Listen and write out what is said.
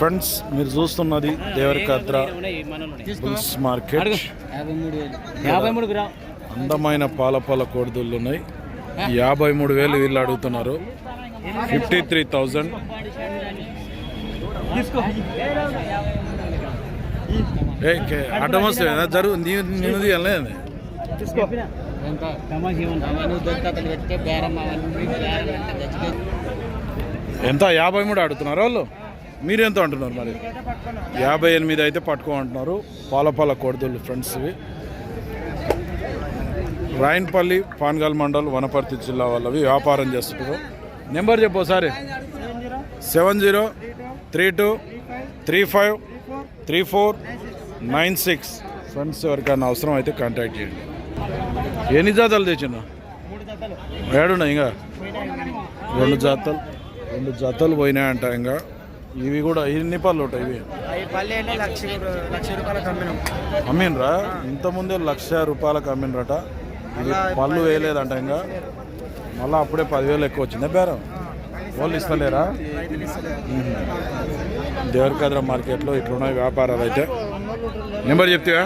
Friends మీరు చూస్తున్నది Devarakadra bulls market. అందమైన పాల పాల కోడిదుళ్ళు ఉన్నాయి. యాభై మూడు వేలు వీళ్ళు అడుగుతున్నారు. ఫిఫ్టీ త్రీ థౌజండ్ ఏ కే- అడ్డం వస్తుంది కదా జరుగు నేను తీయాలి ఎంత? యాభై మూడు అడుగుతున్నారు వాళ్ళు? మీరు ఎంత అంటున్నారు మరి? యాభై ఎనిమిది అయితే పట్టుకో అంటున్నారు. పాలపాల కోడదళ్ళు ఫ్రెండ్స్వి ఫ్రెండ్స్ ఇవి. రాయన్పల్లి పాన్గాల్ మండల్ వనపర్తి జిల్లా వాళ్ళవి వ్యాపారం చేస్తున్నారు నెంబర్ చెప్పు ఒకసారి. Seven zero three two three five three four nine six. Friends ఎవరికైనా అవసరం అయితే కాంటాక్ట్ చేయండి. ఎన్ని జాతలు తెచ్చినా ఏడున్నాయి ఇంకా? రెండు జాతలు. రెండు జతలు పోయినాయంట ఇంకా. ఇవి కూడా ఎన్ని పళ్ళు ఉంటాయి ఇవి? లక్ష ఇంత ముందే లక్ష రూపాయలకు అమ్మినరట ఇది పళ్ళు వేయలేదంట ఇంకా. మళ్ళీ అప్పుడే పదివేలు ఎక్కువ వచ్చిందా బేరం? వాళ్ళు ఇస్తలేరా? దేవరకద్ర మార్కెట్లో ఇట్లున్నాయి వ్యాపారాలు అయితే. నెంబర్ చెప్తావా?